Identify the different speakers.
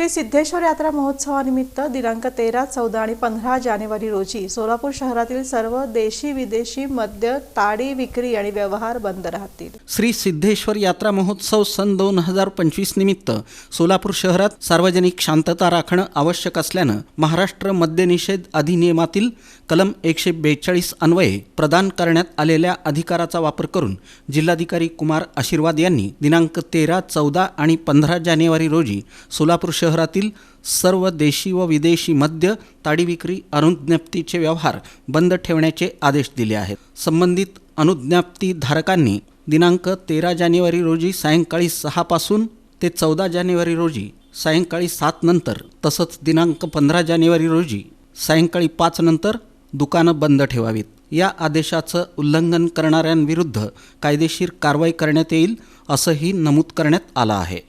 Speaker 1: श्री सिद्धेश्वर यात्रा महोत्सवानिमित्त दिनांक तेरा चौदा आणि पंधरा जानेवारी रोजी सोलापूर शहरातील सर्व देशी विदेशी मद्य ताडी विक्री आणि व्यवहार बंद राहतील.
Speaker 2: श्री सिद्धेश्वर यात्रा महोत्सव सन दोन हजार पंचवीस निमित्त सोलापूर शहरात सार्वजनिक शांतता राखणं आवश्यक असल्यानं महाराष्ट्र मद्यनिषेध अधिनियमातील कलम एकशे बेचाळीस अन्वये प्रदान करण्यात आलेल्या अधिकाराचा वापर करून जिल्हाधिकारी कुमार आशीर्वाद यांनी दिनांक तेरा चौदा आणि पंधरा जानेवारी रोजी सोलापूर शहर शहरातील सर्व देशी व विदेशी मद्य ताडी विक्री अनुज्ञप्तीचे व्यवहार बंद ठेवण्याचे आदेश दिले आहेत. संबंधित अनुज्ञप्ती धारकांनी दिनांक तेरा जानेवारी रोजी सायंकाळी सहापासून ते चौदा जानेवारी रोजी सायंकाळी सात नंतर तसंच दिनांक पंधरा जानेवारी रोजी सायंकाळी पाच नंतर दुकानं बंद ठेवावीत. या आदेशाचं उल्लंघन करणाऱ्यांविरुद्ध कायदेशीर कारवाई करण्यात येईल असंही नमूद करण्यात आलं आहे.